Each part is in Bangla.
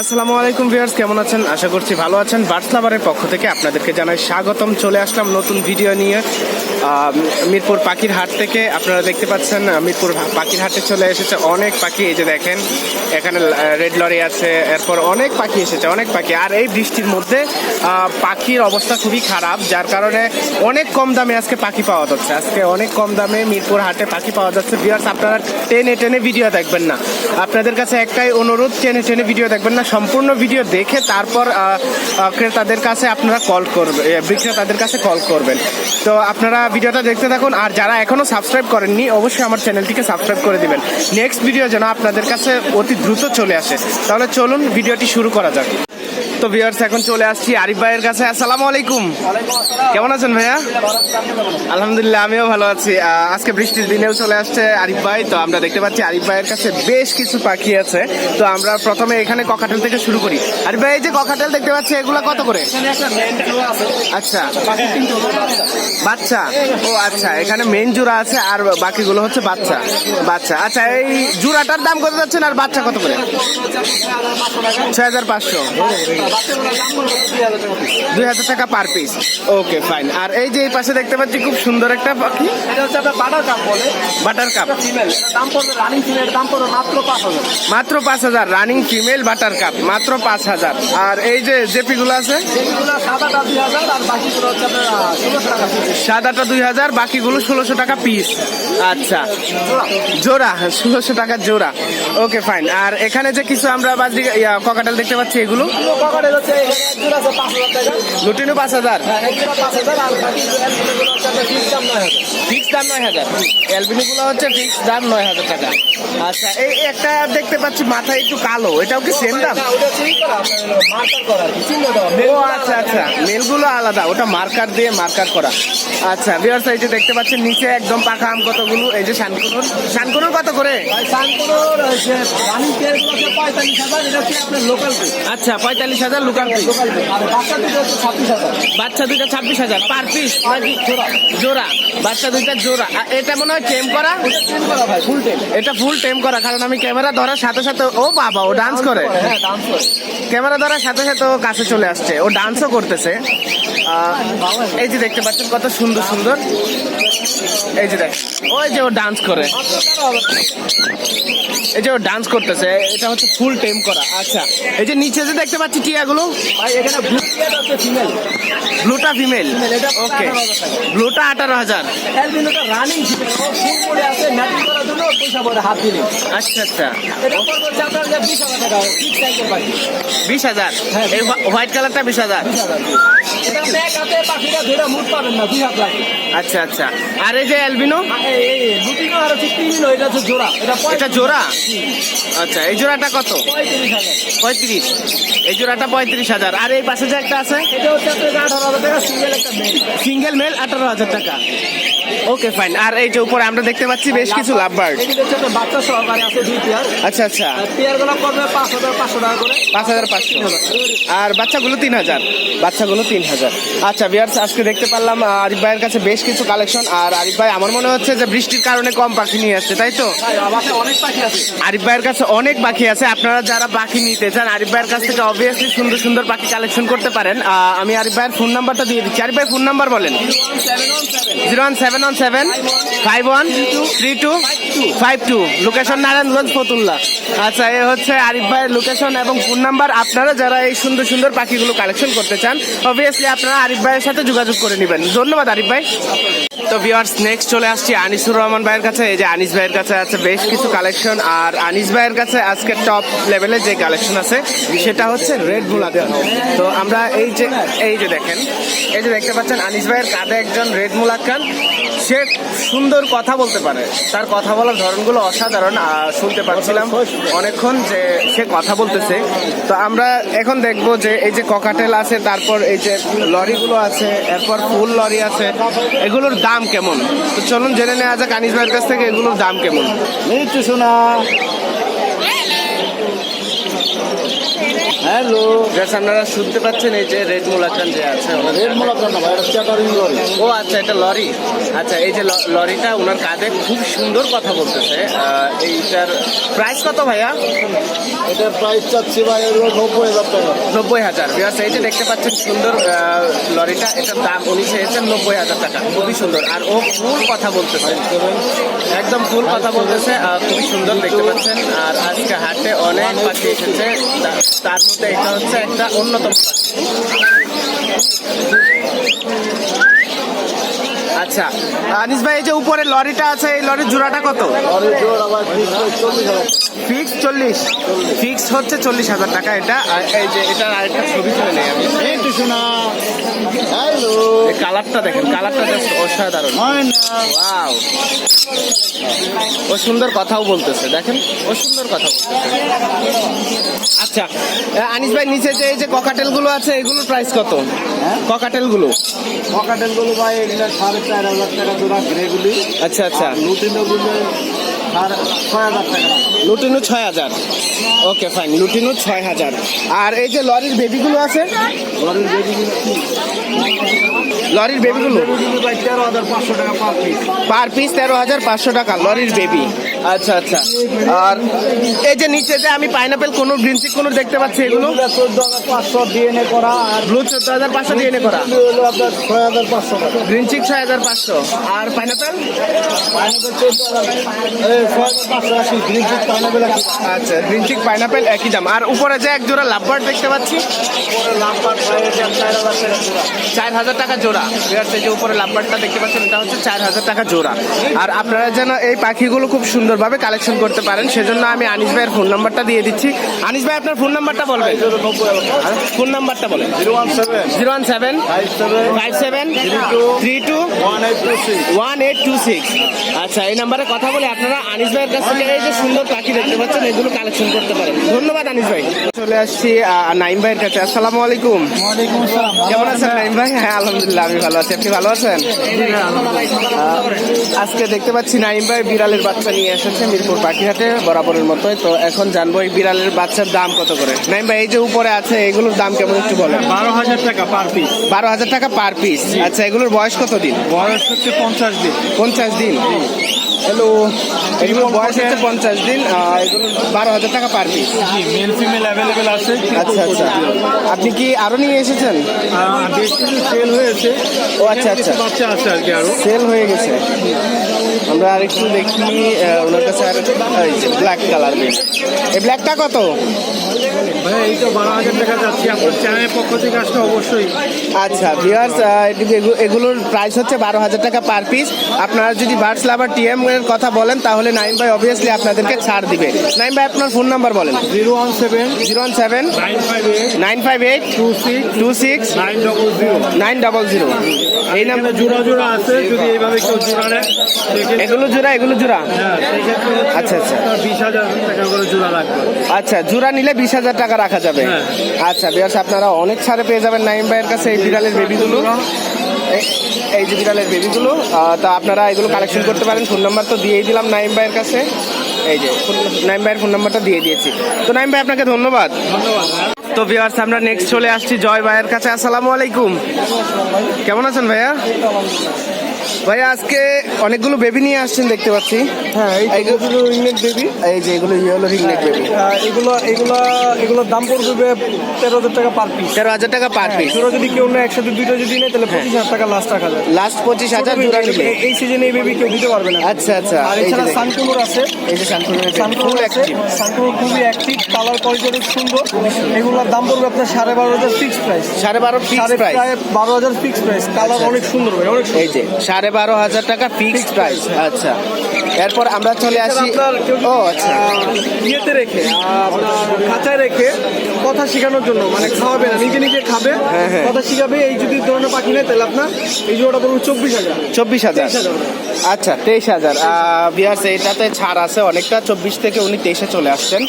আসসালামু আলাইকুম ভিউয়ার্স, কেমন আছেন? আশা করছি ভালো আছেন। বার্সলাভারের পক্ষ থেকে আপনাদেরকে জানাই স্বাগতম। চলে আসলাম নতুন ভিডিও নিয়ে। মিরপুর পাখির হাট থেকে আপনারা দেখতে পাচ্ছেন মিরপুর পাখির হাটে চলে এসেছে অনেক পাখি। এই যে দেখেন, এখানে রেড লরি আছে, এরপর অনেক পাখি এসেছে, অনেক পাখি। আর এই বৃষ্টির মধ্যে পাখির অবস্থা খুবই খারাপ, যার কারণে অনেক কম দামে আজকে পাখি পাওয়া যাচ্ছে। আজকে অনেক কম দামে মিরপুর হাটে পাখি পাওয়া যাচ্ছে। ভিউয়ার্স আপনারা টেনে টেনে ভিডিও দেখবেন না। আপনাদের কাছে একটাই অনুরোধ, টেনে টেনে ভিডিও দেখবেন না, সম্পূর্ণ ভিডিও দেখে তারপর ক্রেতাদের কাছে আপনারা কল করবেন বিক্রেতাদের কাছে কল করবেন। তো আপনারা ভিডিওটা দেখতে থাকুন, আর যারা এখনও সাবস্ক্রাইব করেননি, অবশ্যই আমার চ্যানেলটিকে সাবস্ক্রাইব করে দিবেন। নেক্সট ভিডিও যেন আপনাদের কাছে অতি দ্রুত চলে আসে, তাহলে চলুন ভিডিওটি শুরু করা যাক। তো ভিউয়ার্স এখন চলে আসছি আরিফ ভাইয়ের কাছে। আসসালামু আলাইকুম। কেমন আছেন ভাইয়া? আলহামদুলিল্লাহ, আমিও ভালো আছি। আজকে বৃষ্টির দিনেও চলে আসছে আরিফ ভাই। তো আমরা দেখতে পাচ্ছি আরিফ ভাইয়ের কাছে বেশ কিছু পাখি আছে। তো আমরা প্রথমে এখানে ককাটেল থেকে শুরু করি। আরিফ ভাই, এই যে ককাটেল দেখতে পাচ্ছি, এগুলা কত করে? আচ্ছা। বাচ্চা? ও আচ্ছা এখানে মেন জোড়া আছে, আর বাকিগুলো হচ্ছে বাচ্চা। বাচ্চা আচ্ছা এই জোড়াটার দাম কত যাচ্ছেন, আর বাচ্চা কত করে? ছয় হাজার পাঁচশো। দুই হাজার টাকা পার পিস ওকে ফাইন আর এই যে এই পাশে দেখতে পাচ্ছি খুব সুন্দর একটা পাখি এটা হচ্ছে আপনার বাটার কাপ বলে। বাটার কাপ ফিমেল দাম পড়বে রানিং ফিমেল দাম পড়বে মাত্র পাঁচ হাজার। মাত্র পাঁচ হাজার। রানিং ফিমেল বাটার কাপ মাত্র পাঁচ হাজার। আর এই যে জেপি গুলো আছে সাদাটা দুই হাজার বাকিগুলো ষোলোশো টাকা টাকা পিস আচ্ছা। জোড়া। জোড়া ষোলোশো টাকার জোড়া। ওকে ফাইন আর এখানে যে কিছু আমরা ইয়া ককাটাল দেখতে পাচ্ছি এগুলো? হচ্ছে এক আছে পাঁচ হাজার টাকা। লুটিনো পাঁচ হাজার? হ্যাঁ এক পাঁচ হাজার আর বাকি এলবিগুলো হচ্ছে আপনার ফিক্স দাম নয় হাজার। ফিক্স দাম নয় হাজার? অ্যালবিনো হচ্ছে ফিক্স দাম নয় হাজার টাকা। আচ্ছা এই একটা দেখতে পাচ্ছি একটু কালো। এটাও কি সেম দাম? ও আচ্ছা আচ্ছা। মেলগুলো আলাদা ওটা মার্কার দিয়ে মার্কার করা। আচ্ছা দেখতে পাচ্ছেন নিচে একদম পাকা আম কতগুলো এই যে শানকুনুর। শানকুনুর কত করে? পঁয়তাল্লিশ হাজার এটা হচ্ছে আপনার লোকাল আচ্ছা পঁয়তাল্লিশ হাজার পিস বাচ্চা দুইটা ছাব্বিশ হাজার পার পিস জোড়া। বাচ্চা দুইটা জোড়া। এটা মনে হয় করা? এটা ফুল টেম করা, কারণ আমি ক্যামেরা ধরার সাথে সাথে ও বাবা, ও ডান্স করে। ক্যামেরা ধরার সাথে সাথে ও কাছে চলে আসছে। ও ডান্সও করতেছে। এই যে দেখতে পাচ্ছেন কত সুন্দর সুন্দর। এই যে দেখ ওই যে ও ডান্স করে। এই যে ও ডান্স করতেছে। এটা হচ্ছে ফুল টেম করা। আচ্ছা। এই যে নিচে যে দেখতে পাচ্ছি টিয়াগুলো ভাই এখানে ব্লু টিয়ার হচ্ছে ফিমেল ব্লুটা ফিমেল? ওকে ব্লুটা আঠারো হাজার। অ্যালবিনোটা রানিং ফুল পড়ে আছে ম্যাটিং করার জন্য পয়সা পড়ে হাত দিলে। আচ্ছা আচ্ছা। এটা পড়বে আপনার বিশ হাজার টাকা ফিক্স সাইকেল পাখি বিশ হাজার? এই হোয়াইট কালারটা বিশ হাজার? এটা ব্যাগ হাতে পাখিটা ধরে মুখ পাবেন না দুই হাত লাগে আচ্ছা আচ্ছা। আর এই যে অ্যালবিনো লুটিনো আর হচ্ছে ক্রিমিনো এটা হচ্ছে জোড়া। এটা জোড়া? আচ্ছা এই জোড়াটা কত? পঁয়ত্রিশ পঁয়ত্রিশ। এই জোড়াটা পঁয়ত্রিশ হাজার। আর এই পাশে যে একটা আছে এটা হচ্ছে আপনার আঠারো হাজার টাকা সিঙ্গেল একটা মেল সিঙ্গেল মেল আঠারো হাজার টাকা। ওকে ফাইন আর এই যে উপরে আমরা দেখতে পাচ্ছি বেশ কিছু লাভ বার্ড বাচ্চা সহকারে আছে দুই পেয়ার। আচ্ছা আচ্ছা। পেয়ারগুলো পড়বে পাঁচ হাজার পাঁচশো টাকা করে। পাঁচ হাজার পাঁচশো। আর বাচ্চাগুলো তিন হাজার। বাচ্চাগুলো তিন হাজার। আচ্ছা বিয়ার্স আজকে দেখতে পারলাম আরিফ ভাইয়ের কাছে বেশ কিছু কালেকশন আর আরিফ ভাই আমার মনে হচ্ছে যে বৃষ্টির কারণে কম পাখি নিয়ে আসছে তাই তো? অনেক পাখি আছে। আরিফ ভাইয়ের কাছে অনেক পাখি আছে। আপনারা যারা পাখি নিতে চান আরিফ ভাইয়ের কাছ থেকে অবভিয়াসলি সুন্দর সুন্দর পাখি কালেকশন করতে পারেন। আমি আরিফ ভাইয়ের ফোন নাম্বারটা দিয়ে দিচ্ছি। আরিফ ভাই ফোন নাম্বার বলেন। Zero one seven one seven five one three two five two location Narayanganj Fatullah আচ্ছা এ হচ্ছে আরিফ ভাইয়ের লোকেশন এবং ফোন নাম্বার আপনারা যারা এই সুন্দর সুন্দর পাখিগুলো কালেকশন করতে চান অবভিয়াসলি আপনারা আরিফ ভাইয়ের সাথে যোগাযোগ করে নেবেন। ধন্যবাদ আরিফ ভাই। তো ভিওয়ার্স নেক্সট চলে আসছি আনিসুর রহমান ভাইয়ের কাছে। এই যে আনিস ভাইয়ের কাছে আছে বেশ কিছু কালেকশন আর আনিস ভাইয়ের কাছে আজকে টপ লেভেলের যে কালেকশন আছে, সেটা হচ্ছে রেড মুলাকান তো আমরা এই যে এই যে দেখেন, এই যে দেখতে পাচ্ছেন, আনিস ভাইয়ের কাঁধে একজন রেড মুলাক্কান সে সুন্দর কথা বলতে পারে। তার কথা বলার ধরনগুলো অসাধারণ শুনতে পাচ্ছিলাম অনেকক্ষণ যে সে কথা বলতেছে। তো আমরা এখন দেখব যে এই যে ককাটেল আছে, তারপর এই যে লরিগুলো আছে, এরপর ফুল লরি আছে, এগুলোর দাম কেমন? তো চলুন জেনে নেওয়া যাক আনিস ভাইয়ের কাছ থেকে এগুলোর দাম কেমন। মিষ্টি শোনা হ্যালো জাস্ট আপনারা শুনতে পাচ্ছেন এই যে রেড মুলাকান যে আছে রেড মোলাকান না ভাই এটা চ্যাটারিং লরি ও আচ্ছা এটা লরি আচ্ছা এই যে লরিটা ওনার কাঁধে খুব সুন্দর কথা বলতেছে। এইটার প্রাইস কত ভাইয়া? এটার প্রাইস চাচ্ছি ভাই নব্বই হাজার টাকা। নব্বই হাজার। বিকজ এই যে দেখতে পাচ্ছেন সুন্দর লরিটা এটার দাম উনি চেয়েছেন নব্বই হাজার টাকা। খুবই সুন্দর। আর ও ফুল কথা বলতেছে। একদম ফুল কথা বলতেছে। খুবই সুন্দর দেখতে পাচ্ছেন। আর আজকে হাটে অনেক পাখি এসেছে। তার মধ্যে এটা হচ্ছে একটা অন্যতম আচ্ছা আনিস ভাই এই যে উপরে লরিটা আছে এই লরির জোড়াটা কত? ফিক্স চল্লিশ। ফিক্স হচ্ছে চল্লিশ হাজার টাকা এটা আর এই যে এটার আরেকটা ছবি তুলে নেই আমি। তো শোনা। কালারটা দেখেন কালারটা জাস্ট অসাধারণ। ওয়াও ও সুন্দর কথাও বলতেছে দেখেন? ও সুন্দর কথা বলতেছে। আচ্ছা আনিস ভাই নিচে যে এই যে ককাটেলগুলো আছে এগুলোর প্রাইস কত? ককাটেলগুলো ককাটেলগুলো ভাই এগুলো সাড়ে চার হাজার টাকা জোড়া গ্রেগুলি আচ্ছা আচ্ছা। লুটিনো সাড়ে ছয় হাজার টাকা। লুটিনু ছয় হাজার। ওকে ফাইন লুটিনু ছয় হাজার। আর এই যে লরির বেবিগুলো আছে? লরির বেবিগুলো লরির বেবিগুলো বেবিগুলো তেরো হাজার পাঁচশো টাকা পার পিস পার পিস তেরো হাজার পাঁচশো টাকা লরির বেবি আচ্ছা আচ্ছা। আর এই যে নিচে যে আমি পাইনাপেল কোন গ্রিনচিক কোন দেখতে পাচ্ছি এগুলো? চোদ্দ হাজার পাঁচশো ডিএনএ করা আর ব্লু চোদ্দ হাজার পাঁচশো দিয়ে করা? আপনার ছয় হাজার পাঁচশো টাকা। গ্রিনচিক ছয় হাজার পাঁচশো। আর পাইনাপেল আশি গ্রিন চিজ পাইনাপেল আচ্ছা একই দাম। আর উপরে যে এক জোড়া লাভবার্ড দেখতে পাচ্ছি? চার হাজার টাকা জোড়া। বিরাট যে উপরে লাভবার্ডটা দেখতে পাচ্ছেন এটা হচ্ছে চার হাজার টাকা জোড়া। আর আপনারা যেন এই পাখিগুলো খুব সুন্দরভাবে কালেকশন করতে পারেন। সেজন্য আমি আনিস ভাইয়ের ফোন নাম্বারটা দিয়ে দিচ্ছি। আনিস ভাই আপনার ফোন নাম্বারটা বলবেন। ফোন নাম্বারটা বলেন। Zero one seven. Zero one seven five seven three two one eight two six. আচ্ছা এই নাম্বারে কথা বলে আপনারা আনিস ভাইয়ের কাছ থেকে এই যে সুন্দর পাখি দেখতে পাচ্ছেন এগুলো কালেকশন করতে পারেন। ধন্যবাদ আনিস ভাই। চলে আসছি নাইম ভাইয়ের কাছে। আসসালামু আলাইকুম। কেমন আছেন নাইম ভাই? হ্যাঁ আলহামদুলিল্লাহ আমি ভালো আছি। আপনি ভালো আছেন? আজকে দেখতে পাচ্ছি নাইম ভাই বিড়ালের বাচ্চা নিয়ে এসেছে মিরপুর পাখিহাটে বরাবরের মতোই। তো এখন জানব এই বিড়ালের বাচ্চার দাম কত করে। নাইম ভাই এই যে উপরে আছে এগুলোর দাম কেমন একটু বলেন। বারো হাজার টাকা পার পিস। বারো হাজার টাকা পার পিস। আচ্ছা এগুলোর বয়স কত দিন? বয়স হচ্ছে পঞ্চাশ দিন। পঞ্চাশ দিন। হ্যালো এগুলোর বয়স হচ্ছে পঞ্চাশ দিন এগুলো বারো হাজার টাকা per piece. Male female available আছে আচ্ছা আচ্ছা। আপনি কি আরও নিয়ে এসেছেন? বেশ কিছু সেল হয়েছে। ও আচ্ছা আচ্ছা। বাচ্চা আছে আর কি আরও। সেল হয়ে গেছে। আমরা আরেকটু দেখি ওনার কাছে আর ব্ল্যাক কালার এই ব্ল্যাকটা কত? ভাই এই তো বারো হাজার টাকা যাচ্ছে। আপনার চ্যানেলের পক্ষ থেকে আসলে অবশ্যই। আচ্ছা ভিউয়ার্স এগুলোর প্রাইস হচ্ছে বারো হাজার টাকা পার পিস আপনারা যদি বার্ডস লাভার টিএম এর কথা বলেন তাহলে নাইন ভাই অবভিয়াসলি আপনাদেরকে ছাড় দিবে। ভাই আপনার ফোন নাম্বার বলেন। Zero one seven zero one seven nine five eight nine five eight two six two six nine double zero. Nine double zero. এই নাম্বার এখানে জোড়া জোড়া আছে যদি এইভাবে কেউ জোড়া নেয় সেক্ষেত্রে এগুলো জোড়া এগুলো জোড়া? আচ্ছা, আচ্ছা। বিশ হাজার টাকা করে জোড়া লাগবে। আচ্ছা জোড়া নিলে বিশ হাজার টাকা রাখা যাবে। হ্যাঁ। আচ্ছা বিয়ার্স আপনারা অনেক ছাড়ে পেয়ে যাবেন নাইম ভাইয়ের কাছে এই বিড়ালের বেবিগুলো এই- যে বিড়ালের বেবিগুলো তা আপনারা এগুলো কালেকশন করতে পারেন। ফোন নাম্বার তো দিয়েই দিলাম নাইম ভাইয়ের কাছে। এই যে নাইম ভাইয়ের ফোন নাম্বারটা দিয়ে দিয়েছি। তো নাইম ভাই আপনাকে ধন্যবাদ। তো ভিউয়ার্স আমরা নেক্সট চলে আসছি জয় ভাইয়ের কাছে। আসসালামু আলাইকুম। কেমন আছেন ভাইয়া? ভাইয়া আজকে অনেকগুলো বেবি নিয়ে আসছেন দেখতে পাচ্ছি। হ্যাঁ এইগুলো রিংনেট বেবি এই যে এগুলো হলো রিংনেট বেবি এগুলো এগুলো এগুলোর দাম পড়বে তেরো হাজার টাকা পার পিস তেরো হাজার টাকা পার পিস জোড়া যদি কেউ নেয় একসাথে দুইটা যদি নেয় তাহলে পঁচিশ হাজার টাকা লাস্ট রাখা যায়। লাস্ট পঁচিশ হাজার জোড়া এই- সিজনে এই বেবি কেউ দিতে পারবে না। আচ্ছা আচ্ছা। আর এছাড়া। সানকুনুর আছে। এই যে সানকুনের সানকুনুর আছে। সানকুনুর খুবই অ্যাক্টিভ কালার কোয়ালিটি অনেক সুন্দর। এগুলোর দাম পড়বে আপনার সাড়ে বারো হাজার ফিক্স প্রাইস সাড়ে বারো ফিক্স প্রাইস বারো হাজার ফিক্স প্রাইস কালার আচ্ছা, অনেক সুন্দর ভাই অনেক এই যে সাড়ে বারো হাজার টাকা ফিক্সড প্রাইস আচ্ছা এরপর আমরা চলে আসি ও আচ্ছা। ইয়েতে রেখে খাঁচায় রেখে কথা শেখানোর জন্য মানে খাওয়াবে না নিজে নিজে খাবে হ্যাঁ, হ্যাঁ। কথা শিখাবে এই যদি ধরনের পাখি নেয় তাহলে আপনার এই জোড়াটা পড়বে চব্বিশ হাজার। চব্বিশ হাজার। আচ্ছা তেইশ হাজার। বিয়ার্স এটাতে ছাড় আছে অনেকটা চব্বিশ থেকে উনি তেইশে চলে আসছেন।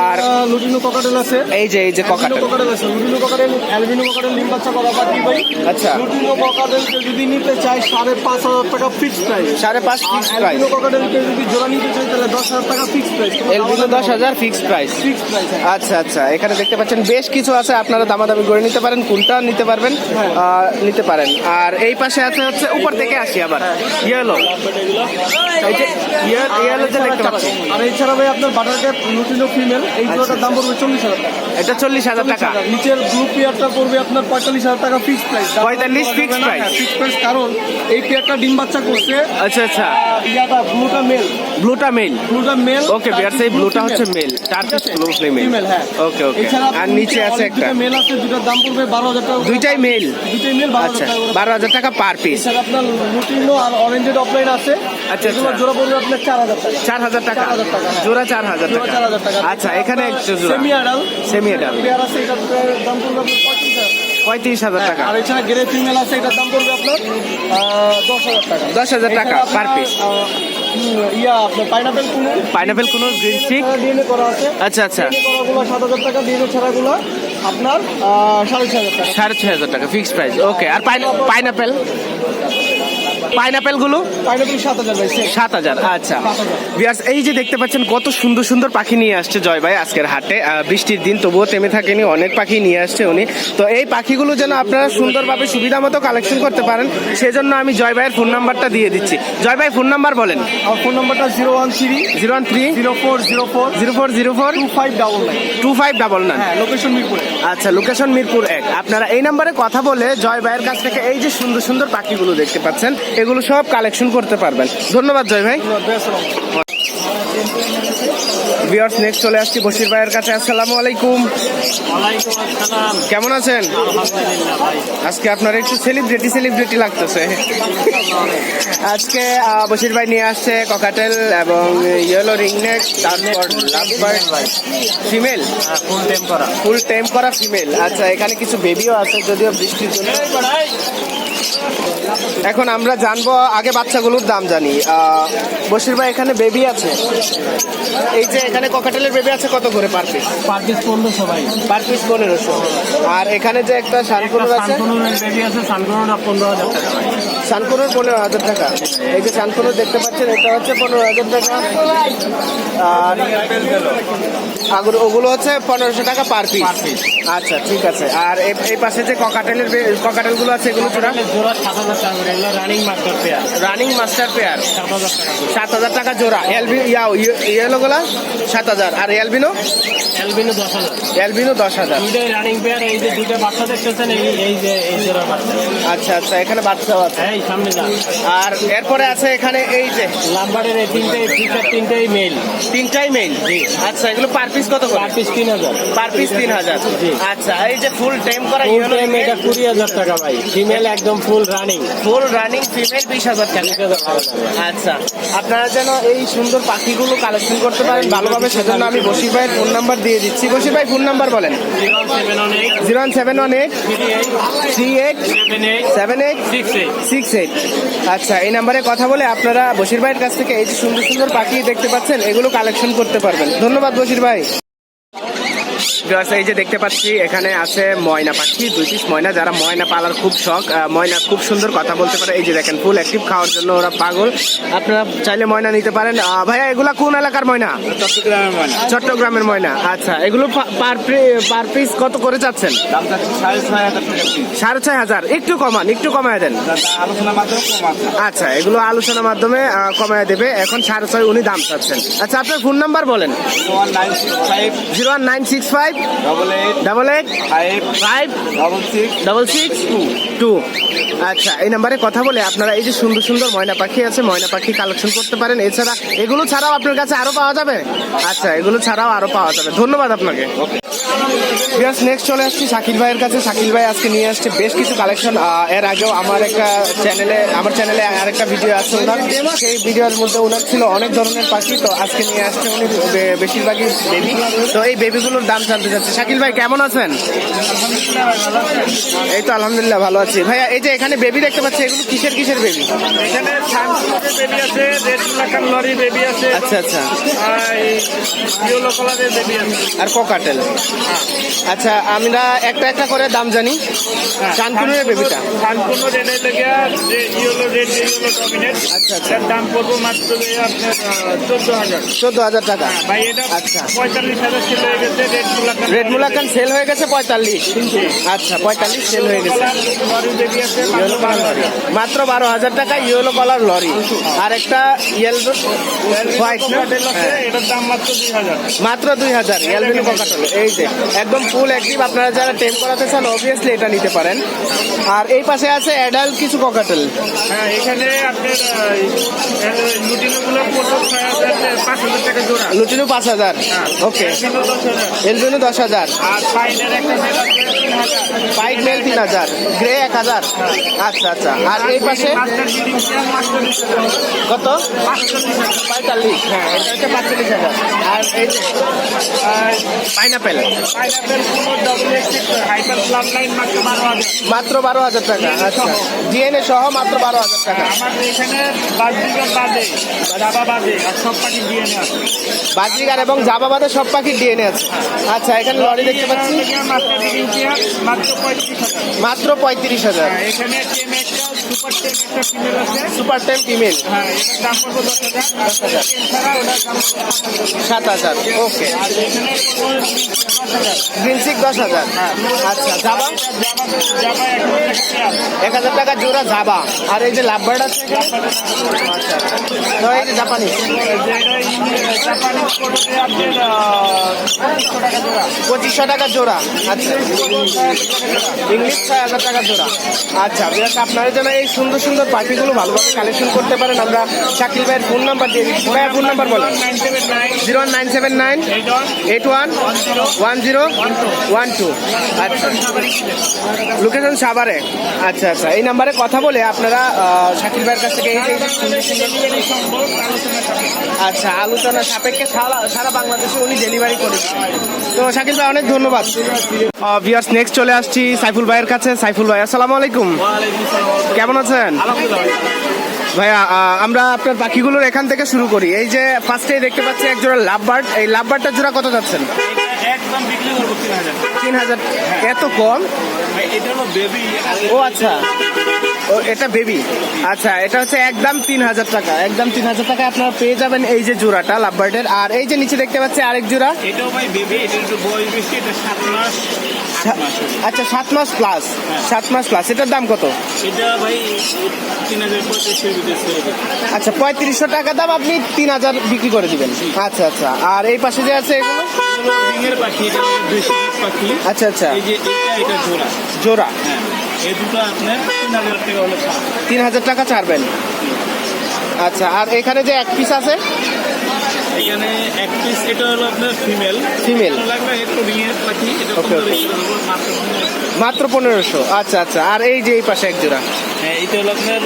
আর আর লুটিনো ককাটেল আছে। এই যে এই যে ককাটেল। ককাটেল আছে। লুটিনো ককাটেল অ্যালবিনো ককাটেল ডিম বাচ্চা করা পাখি ভাই। আচ্ছা। লুটিনো ককাটেল যদি নিতে চাই সাড়ে পাঁচ হাজার টাকা ফিক্স প্রাইস সাড়ে পাঁচ ফিক্স প্রাইস অ্যালবিনো যদি জোড়া নিতে চাই তাহলে দশ হাজার টাকা ফিক্স প্রাইস এলবিনো দশ হাজার ফিক্স প্রাইস ফিক্স প্রাইস আচ্ছা আচ্ছা এখানে দেখতে পাচ্ছেন বেশ কিছু আছে আপনারা দামাদামি করে নিতে পারেন কোনটা নিতে পারবেন আহ, নিতে পারেন। আর এই পাশে আছে হচ্ছে উপর থেকে আসি আবার ইয়েলো ইয়েলো যে দেখতে পাচ্ছি আর এছাড়া ভাই আপনার বাটার ক্যাপ লুটিনো ফিমেল এই জোড়াটার দাম পড়বে চল্লিশ হাজার টাকা। এটা চল্লিশ হাজার টাকা। নিচের ব্লু পেয়ারটা পড়বে আপনার পঁয়তাল্লিশ হাজার টাকা fix price 45 fixed price? Fix price কারণ এই পেয়ারটা ডিম বাচ্চা করছে। আচ্ছা আচ্ছা। ইয়াটা ব্লুটা মেল ব্লুটা মেল ব্লুটা মেল ওকে বিয়ার্স এই ব্লুটা হচ্ছে মেল তার ব্লু ফিমেল হ্যাঁ। ওকে ওকে আর নিচে আছে একটা। মেল আছে দুটার দাম পড়বে বারো হাজার টাকা দুইটাই মেল দুইটাই মেল আচ্ছা হাজার টাকা টাকা পার পিস এছাড়া আপনার লুটিনো আর অরেঞ্জেড অফলাইন আছে। আচ্ছা, এগুলো আচ্ছা। জোড়া পড়বে আপনার চার হাজার টাকা। চার হাজার টাকা। 4,000 টাকা, হ্যাঁ। জোড়া চার হাজার জোড়া চার হাজার টাকা। টাকা আচ্ছা এখানে একটা জোড়া। Semi adult semi adult pair আছে এটার দাম পড়বে আপনার পঁয়ত্রিশ হাজার। টাকা। আর এছাড়া গ্রে ফিমেল আছে এটার দাম পড়বে আপনার দশ হাজার টাকা। দশ হাজার টাকা পার পিস ইয়া আপনার পাইনাপেল কোনো পাইনাপেল কোনো গ্রিন স্টিক ডিএনএ করা আছে। আচ্ছা আচ্ছা। করাগুলো সাত হাজার টাকা ডিএনএ ছাড়াগুলো আপনার সাড়ে ছয় হাজার টাকা। সাড়ে ছয় হাজার টাকা ফিক্স প্রাইস ওকে আর পাইনাপেল পাইনাপেলগুলো সাত হাজার আচ্ছা। 7,000 বিয়ার্স এই যে দেখতে পাচ্ছেন কত সুন্দর সুন্দর পাখি নিয়ে আসছে জয় ভাই আজকের হাটে। বৃষ্টির দিন তবুও থেমে থাকেনি অনেক পাখি নিয়ে আসছে উনি। তো এই পাখিগুলো যেন আপনারা সুন্দরভাবে সুবিধা মতো কালেকশন করতে পারেন সেজন্য আমি জয় ভাইয়ের ফোন নাম্বারটা দিয়ে দিচ্ছি। জয় ভাই ফোন নাম্বার বলেন। আমার ফোন নাম্বারটা zero one three zero one three zero four zero four zero four zero four two five double nine two five double nine হ্যাঁ লোকেশন মিরপুরে। আচ্ছা লোকেশন মিরপুর এক। আপনারা এই নাম্বারে কথা বলে জয় ভাইয়ের কাছ থেকে এই যে সুন্দর সুন্দর পাখিগুলো দেখতে পাচ্ছেন এগুলো সব কালেকশন করতে পারবেন। ধন্যবাদ জয় ভাই। বিয়ার্স নেক্সট চলে আসছি বশির ভাইয়ের কাছে। আসসালামু আলাইকুম। কেমন আছেন? আজকে আপনার একটু সেলিব্রিটি সেলিব্রিটি লাগতেছে। আজকে বশির ভাই নিয়ে আসছে ককাটেল এবং ইয়েলো রিংনেক তারপর লাভবার্ড ফিমেল ফুল টাইম করা। ফুল টাইম করা ফিমেল আচ্ছা এখানে কিছু বেবিও আছে যদিও বৃষ্টির জন্য। এখন আমরা জানব আগে বাচ্চাগুলোর দাম জানি। বশির ভাই এখানে বেবি আছে? এই যে এখানে ককাটেলের বেবি আছে কত করে পার পিস পার পিস পনেরোশো ভাই। পার পিস পনেরোশো। আর এখানে যে একটা শানপুরের আছে? বেবি আছে পনেরো হাজার টাকা পনেরো হাজার টাকা। এই যে শানপুরের দেখতে পাচ্ছেন এটা হচ্ছে পনেরো হাজার টাকা। আর আগুর ওগুলো হচ্ছে পনেরোশো টাকা পার পিস আচ্ছা ঠিক আছে। আর এই- পাশে যে ককাটেলের ককাটেলগুলো আছে এগুলো জোড়া জোড়া সাত হাজার টাকা করে। এগুলো running master pair running master pair সাত হাজার টাকা সাত হাজার টাকা জোড়া। এলবি ইয়াও ইয়েলো গুলা সাত হাজার। আর এলবিনো এলবিনো দশ হাজার। এলবিনো দশ হাজার। দুইটাই রানিং পেয়ার এই যে দুইটা বাচ্চা দেখতেছেন এই এই যে এই জোড়া বাচ্চা। আচ্ছা আচ্ছা এখানে বাচ্চাও আছে। এই সামনে যান আর এরপরে আছে এখানে এই যে লাম্বারের এই তিনটে ফিচার তিনটেই মেল তিনটাই মেইল আচ্ছা এগুলো পার পিস কত করে? পার পিস তিন হাজার। পার পিস তিন হাজার। জি। আচ্ছা এই যে ফুল টাইম করা ফুল টাইম এটা কুড়ি হাজার টাকা ভাই। ফিমেল একদম full running full running female বিশ হাজার টাকা। আচ্ছা আপনারা যেন এই সুন্দর পাখিগুলো কালেকশন করতে পারেন ভালোভাবে সেজন্য আমি বশির ভাইয়ের ফোন নাম্বার দিয়ে দিচ্ছি। বশির ভাই ফোন নাম্বার বলেন। Zero seven one eight. Zero one seven one eight three eight three eight seven eight seven eight six eight. Six eight আচ্ছা এই নাম্বারে কথা বলে আপনারা বশির ভাইয়ের কাছ থেকে এই যে সুন্দর সুন্দর পাখি দেখতে পাচ্ছেন এগুলো কালেকশন করতে পারবেন। ধন্যবাদ বশির ভাই। এই যে দেখতে পাচ্ছি এখানে আছে ময়না পাখি দুই পিস ময়না যারা ময়না পালার খুব শখ ময়না খুব সুন্দর কথা বলতে পারে। এই যে দেখেন ফুল অ্যাক্টিভ খাওয়ার জন্য ওরা পাগল। আপনারা চাইলে ময়না নিতে পারেন। ভাইয়া এগুলা কোন এলাকার ময়না? চট্টগ্রামের মানে চট্টগ্রামের ময়না। আচ্ছা এগুলো পার পার পিস কত করে চাচ্ছেন সাড়ে ছয় হাজার একটু কমান একটু কমায় দেন। আচ্ছা এগুলো আলোচনার মাধ্যমে কমায় দেবে। এখন সাড়ে ছয় উনি দাম চাচ্ছেন। আচ্ছা আপনার ফোন নাম্বার বলেন। Zero one nine six five double eight double eight five five double six double six two two. আচ্ছা এই নাম্বারে কথা বলে আপনারা এই যে সুন্দর সুন্দর ময়না পাখি আছে ময়না পাখি কালেকশন করতে পারেন। এছাড়া এগুলো ছাড়াও আপনার কাছে আরও পাওয়া যাবে? আচ্ছা এগুলো ছাড়াও আরও পাওয়া যাবে। ধন্যবাদ আপনাকে। বিয়াস নেক্সট চলে আসছি শাকিল ভাইয়ের কাছে। শাকিল ভাই আজকে নিয়ে আসছে বেশ কিছু কালেকশন এর আগেও আমার একটা চ্যানেলে আমার চ্যানেলে আরেকটা ভিডিও আছে ওনার। সেই ভিডিওর মধ্যে ওনার ছিল অনেক ধরনের পাখি তো আজকে নিয়ে আসছে উনি বেশিরভাগই বেবি তো এই বেবিগুলোর দাম জানতে চাচ্ছি। শাকিল ভাই কেমন আছেন? এই তো আলহামদুলিল্লাহ ভালো আছি ভাইয়া এই যে এখানে বেবি দেখতে পাচ্ছি এগুলো কিসের কিসের বেবি এখানে সানফ্লাওয়ারের বেবি আছে রেড লাকার লরি বেবি আছে আচ্ছা আচ্ছা। ইয়েলো কালারের বেবি আছে। আর কোকাটেল আচ্ছা আমরা একটা একটা করে দাম জানি। কানকুনের বেবিটা রেডের লেগে যে ইয়েলো রেড ইয়েলো ডমিনেট আচ্ছা, আচ্ছা। দাম পড়ব মাত্র আপনার চোদ্দ হাজার। চোদ্দ হাজার টাকা। ভাই এটা আচ্ছা। পঁয়তাল্লিশ হাজার সেল হয়ে গেছে red Moluccan red Moluccan sale হয়ে গেছে পঁয়তাল্লিশ। আচ্ছা পঁয়তাল্লিশ সেল হয়ে গেছে। মাত্র বারো হাজার টাকা। Yellow colour lory. আর একটা ইয়েলো হোয়াইট মাত্র দুই হাজার। ককাটল এই যে একদম ফুল অ্যাক্টিভ আপনারা যারা টেম করাতে চান অবভিয়াসলি এটা নিতে পারেন। আর এই পাশে আছে অ্যাডাল্ট কিছু ককাটল হ্যাঁ এখানে আপনার পাঁচ হাজার লুটিনো পাঁচ হাজার। ওকে এলবিনো দশ হাজার। হোয়াইট মেল তিন হাজার। গ্রে এক হাজার? আচ্ছা আচ্ছা। আর এই পাশে? কত? পঁয়তাল্লিশ। হ্যাঁ এটা হচ্ছে পাঁচচল্লিশ হাজার। আর এই যে পাইনাপেল? মাত্র বারো হাজার। টাকা আচ্ছা। ডিএনএ সহ মাত্র বারো হাজার টাকা। আমাদের এখানে পাখি এবং জাবাবাদের সব পাখির ডিএনএ আছে। আচ্ছা এখানে লরি দেখতে পাচ্ছি। মাত্র পঁয়ত্রিশ হাজার মাত্র পঁয়ত্রিশ হাজার। হ্যাঁ, এখানে টেম একটা সুপার টেম একটা ফিমেল আছে সুপার টেন ফিমেল হ্যাঁ এটার দাম পড়ব দশ হাজার। দশ হাজার। এছাড়া ওটার দাম পড়ব পাঁচ হাজার। সাত হাজার ওকে দশ হাজার। হাজার। আচ্ছা জাবা এক হাজার টাকা জোড়া জাবা। আর এই যে লাভবার্ড আছে এই যে জাপানি পঁচিশশো টাকা জোড়া। আচ্ছা। ইংলিশ ছয় হাজার টাকা জোড়া। আচ্ছা বিরাট আপনারা যেন এই সুন্দর সুন্দর পাখিগুলো ভালোভাবে কালেকশন করতে পারেন। আমরা শাকিল ভাইয়ের ফোন নাম্বার দিয়ে দিচ্ছি। ভাইয়ের ফোন নাম্বার বলেন। Nine seven nine zero seven nine one, eight one one zero, one two. আচ্ছা। লোকেশন সাভারে। আচ্ছা আচ্ছা। এই নাম্বারে কথা বলে আপনারা শাকিল ভাইয়ের কাছ থেকে আচ্ছা আলোচনা সাপেক্ষে সারা বাংলাদেশে উনি ডেলিভারি করে তো শাকিল ভাই, অনেক ধন্যবাদ। ভিউয়ার্স নেক্সট চলে আসছি সাইফুল ভাইয়ের কাছে। সাইফুল ভাই, আসসালামু আলাইকুম। কেমন আছেন? ভাইয়া আমরা আপনার পাখিগুলোর এখান থেকে শুরু করি। এই যে ফার্স্টেই দেখতে পাচ্ছি এক জোড়া লাভবার্ড। এই লাভবার্ডটার জোড়া কত যাচ্ছেন? একদম বিক্রি করব তিন হাজার। তিন হাজার। এত কম? এটা হলো বেবি ও আচ্ছা। ও এটা বেবি আচ্ছা এটা হচ্ছে একদম তিন হাজার টাকা। একদম তিন হাজার টাকা আপনারা পেয়ে যাবেন এই যে জোড়াটা লাভবার্ডের আর এই যে নিচে দেখতে পাচ্ছি আরেক জোড়া। এটাও ভাই বেবি এটা একটু বয়স বেশি এটা সাত মাস আচ্ছা সাত মাস প্লাস সাত মাস প্লাস এটার দাম কত? ভাই তিন হাজার আচ্ছা পঁয়ত্রিশশো টাকা দাম আপনি তিন হাজার বিক্রি করে দিবেন। আচ্ছা আচ্ছা। আর এই পাশে যে আছে এগুলো? এগুলো পাখি এটা পাখি। আচ্ছা আচ্ছা। এই যে এটা এটা জোড়া। জোড়া। হ্যাঁ এই দুটো আপনার তিন হাজার টাকা হলে তিন হাজার টাকা ছাড়বেন। আচ্ছা আর এখানে যে এক পিস আছে? এখানে এক পিস এটা হলো আপনার ফিমেল ফিমেল লাগবে একটু পাখি এটা মাত্র পনেরোশো। আচ্ছা আচ্ছা আর এই যে এই পাশে এক জোড়া হ্যাঁ এটা হলো আপনার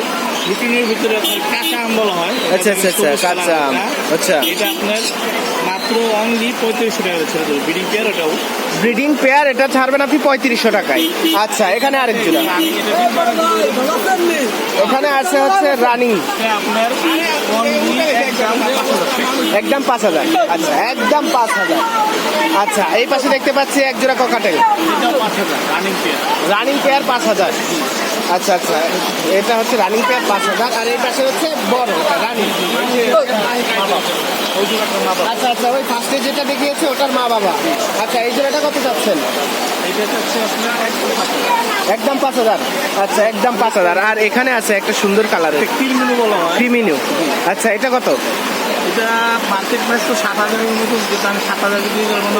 ভিতরে আপনার কাঁচা আম বলা হয় আচ্ছা, আচ্ছা, আচ্ছা, কাঁচা আম। আচ্ছা। এটা আপনার মাত্র অনলি পঁয়ত্রিশশো টাকা ছেড়ে দেবো পেয়ার ওটাও ব্রিডিং পেয়ার এটা ছাড়বেন আপনি পঁয়ত্রিশশো টাকায়। আচ্ছা এখানে আরেক জোড়া। এখানে আছে হচ্ছে রানিং। একদম পাঁচ হাজার। আচ্ছা একদম পাঁচ হাজার। আচ্ছা এই পাশে দেখতে পাচ্ছি এক জোড়া ককাটেল পেয়ার রানিং পেয়ার পাঁচ হাজার। আচ্ছা আচ্ছা। এটা হচ্ছে রানিং প্যাড পাঁচ হাজার, আর এই পাশে হচ্ছে বড় রানিং আচ্ছা আচ্ছা ওই ফার্স্টে যেটা দেখিয়েছে, ওটার মা বাবা। আচ্ছা এই জোড়াটা কত চাচ্ছেন? একদম পাঁচ হাজার। আচ্ছা একদম পাঁচ হাজার। আর এখানে আছে একটা সুন্দর কালার। মিনু বলা হয়। ক্রিমিনিউ আচ্ছা এটা কত? এটা মার্কেট প্রাইস তো সাত হাজারের মতো যেটা সাত হাজার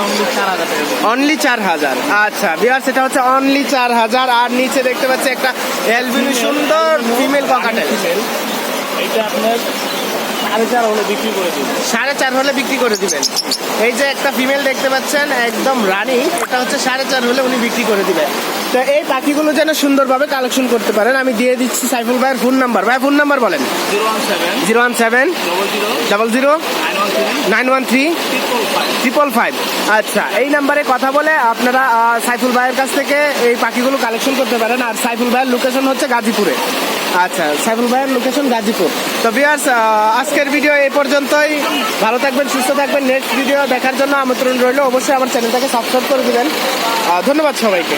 অনলি চার হাজার অনলি চার হাজার। আচ্ছা সেটা হচ্ছে অনলি চার হাজার। আর নিচে দেখতে পাচ্ছি একটা এলবিনি সুন্দর ফিমেল ককাটেল এটা আপনার সাড়ে চার হলে বিক্রি করে দিন সাড়ে চার হলে বিক্রি করে দিবেন এই যে একটা ফিমেল দেখতে পাচ্ছেন একদম রানি এটা হচ্ছে সাড়ে চার হলে উনি বিক্রি করে দিবেন তো এই পাখিগুলো যেন সুন্দরভাবে কালেকশন করতে পারেন আমি দিয়ে দিচ্ছি সাইফুল ভাইয়ের ফোন নাম্বার ভাই ফোন নাম্বার বলেন zero one seven double zero nine one three triple five আচ্ছা এই নাম্বারে কথা বলে আপনারা সাইফুল ভাইয়ের কাছ থেকে এই পাখিগুলো কালেকশন করতে পারেন আর সাইফুল ভাইয়ের লোকেশন হচ্ছে গাজীপুরে আচ্ছা সাইফুল ভাইয়ের লোকেশন গাজীপুর। তো বিয়ার্স আজকের ভিডিও এই পর্যন্তই। ভালো থাকবেন, সুস্থ থাকবেন। নেক্সট ভিডিও দেখার জন্য আমন্ত্রণ রইল। অবশ্যই আমার চ্যানেলটাকে সাবস্ক্রাইব করে দিবেন। ধন্যবাদ সবাইকে।